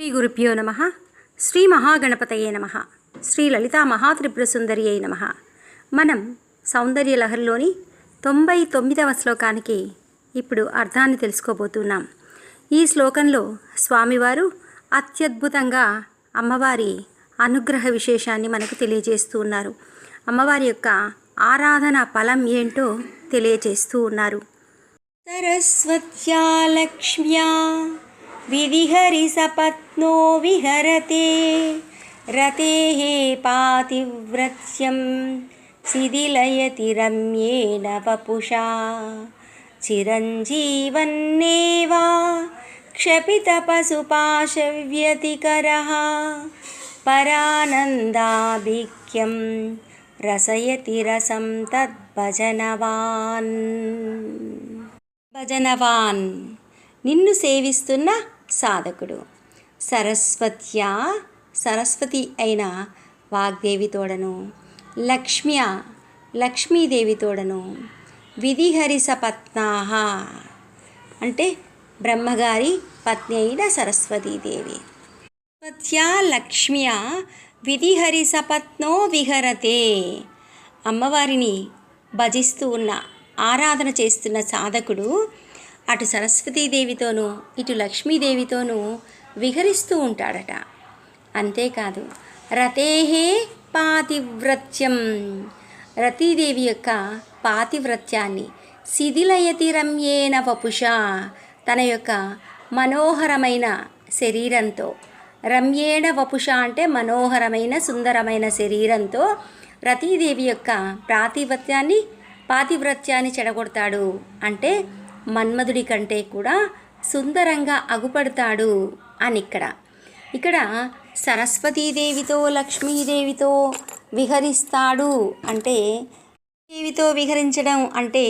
శ్రీ గురుభ్యో నమ. శ్రీ మహాగణపతయే నమ. శ్రీ లలితా అయి నమ. మనం సౌందర్య లహరిలోని తొంభై తొమ్మిదవ శ్లోకానికి ఇప్పుడు అర్థాన్ని తెలుసుకోబోతున్నాం. ఈ శ్లోకంలో స్వామివారు అత్యద్భుతంగా అమ్మవారి అనుగ్రహ విశేషాన్ని మనకు తెలియజేస్తూ ఉన్నారు. అమ్మవారి యొక్క ఆరాధన ఫలం ఏంటో తెలియజేస్తూ ఉన్నారు. సరస్వత్యా లక్ష్మ్యా विधिहरिसपत्नो विहरते रतेः पातिव्रत्यं शिथिलयति रम्येण वपुषा चिरञ्जीवन्नेवा क्षपितपशुपाशव्यतिकरः परानन्दाभिख्यं रसयति रसं तद्भजनवान् భజనవాన్ నిన్ను సేవిస్తున్న సాధకుడు. సరస్వత్యా సరస్వతి అయిన వాగ్దేవి తోడను. లక్ష్మ్య లక్ష్మీదేవితోడను విధిహరిసపత్నాహ. అంటే బ్రహ్మగారి పత్ని అయిన సరస్వతీదేవి. సరస్వత్యా లక్ష్మ్య విధిహరిసపత్నో విహరతే. అమ్మవారిని భజిస్తూ ఉన్న ఆరాధన చేస్తున్న సాధకుడు అటు సరస్వతీదేవితోనూ ఇటు లక్ష్మీదేవితోనూ విహరిస్తూ ఉంటాడట. అంతేకాదు రతేహే పాతివ్రత్యం. రతీదేవి యొక్క పాతివ్రత్యాన్ని శిథిలయతి రమ్యేన వపుష తన యొక్క మనోహరమైన శరీరంతో రమ్యేణ వపుష అంటే మనోహరమైన సుందరమైన శరీరంతో రతీదేవి యొక్క ప్రాతివ్రత్యాన్ని పాతివ్రత్యాన్ని చెడగొడతాడు. అంటే మన్మధుడి కంటే కూడా సుందరంగా అగుపడతాడు అని ఇక్కడ ఇక్కడ సరస్వతీదేవితో లక్ష్మీదేవితో విహరిస్తాడు అంటే దేవితో విహరించడం అంటే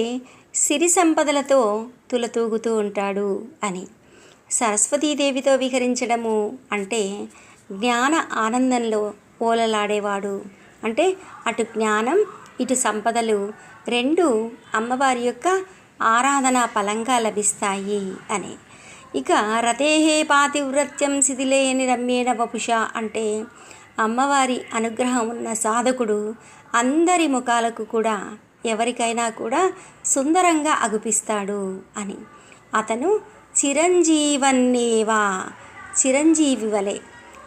సిరి సంపదలతో తులతూగుతూ ఉంటాడు అని. సరస్వతీదేవితో విహరించడము అంటే జ్ఞాన ఆనందంలో ఓలలాడేవాడు. అంటే అటు జ్ఞానం ఇటు సంపదలు రెండు అమ్మవారి యొక్క ఆరాధన ఫలంగా లభిస్తాయి అని. ఇక రతేహే పాతివ్రత్యం శిథిలేని రమ్యేణ వపుష అంటే అమ్మవారి అనుగ్రహం ఉన్న సాధకుడు అందరి ముఖాలకు కూడా ఎవరికైనా కూడా సుందరంగా అగుపిస్తాడు అని. అతను చిరంజీవన్నేవా? చిరంజీవి వలె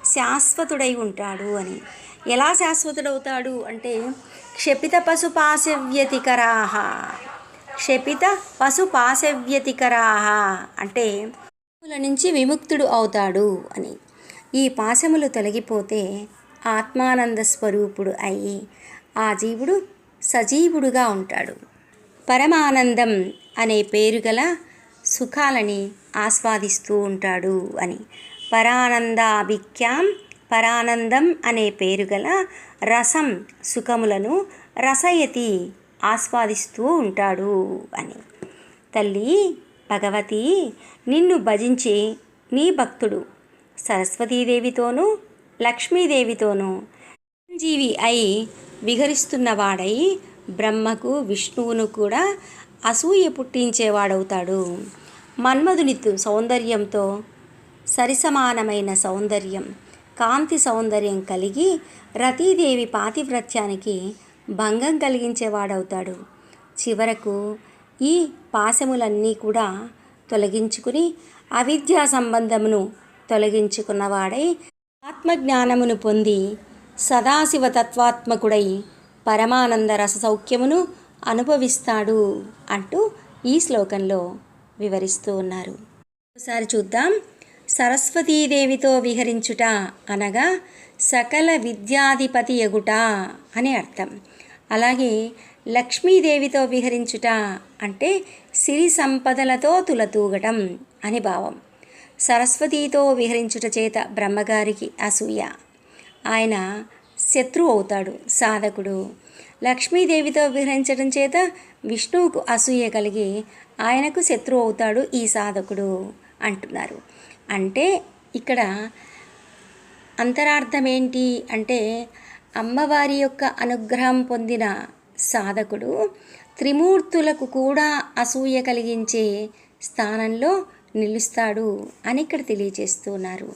శాశ్వతుడై ఉంటాడు అని. ఎలా శాశ్వతుడవుతాడు అంటే క్షపిత పశుపాశవ్యతికరాహ క్షపిత పశుపాశవ్యతికరాహ అంటే పాశముల నుంచి విముక్తుడు అవుతాడు అని. ఈ పాశములు తొలగిపోతే ఆత్మానంద స్వరూపుడు అయి ఆ జీవుడు సజీవుడుగా ఉంటాడు. పరమానందం అనే పేరు గల సుఖాలని ఆస్వాదిస్తూ ఉంటాడు అని. పరానందాభిఖ్యాం పరానందం అనే పేరు గల రసం సుఖములను రసయతి ఆస్వాదిస్తూ ఉంటాడు అని. తల్లి భగవతి నిన్ను భజించి నీ భక్తుడు సరస్వతీదేవితోనూ లక్ష్మీదేవితోనూ జీవి అయి విహరిస్తున్నవాడై బ్రహ్మకు విష్ణువును కూడా అసూయ పుట్టించేవాడవుతాడు. మన్మధుని సౌందర్యంతో సరిసమానమైన సౌందర్యం కాంతి సౌందర్యం కలిగి రతీదేవి పాతివ్రత్యానికి భంగం కలిగించేవాడవుతాడు. చివరకు ఈ పాశములన్నీ కూడా తొలగించుకుని అవిద్యా సంబంధమును తొలగించుకున్నవాడై ఆత్మజ్ఞానమును పొంది సదాశివ తత్వాత్మకుడై పరమానంద రస సౌఖ్యమును అనుభవిస్తాడు అంటూ ఈ శ్లోకంలో వివరిస్తూ ఉన్నారు. ఒకసారి చూద్దాం. సరస్వతీదేవితో విహరించుట అనగా సకల విద్యాధిపతి ఎగుట అని అర్థం. అలాగే లక్ష్మీదేవితో విహరించుట అంటే సిరి సంపదలతో తులతూగటం అని భావం. సరస్వతితో విహరించుట చేత బ్రహ్మగారికి అసూయ. ఆయన శత్రువు అవుతాడు సాధకుడు. లక్ష్మీదేవితో విహరించడం చేత విష్ణువుకు అసూయ కలిగి ఆయనకు శత్రువు అవుతాడు ఈ సాధకుడు అంటున్నారు. అంటే ఇక్కడ అంతరార్థం ఏంటి అంటే అమ్మవారి యొక్క అనుగ్రహం పొందిన సాధకుడు త్రిమూర్తులకు కూడా అసూయ కలిగించే స్థానంలో నిలుస్తాడు అని ఇక్కడ తెలియజేస్తున్నారు.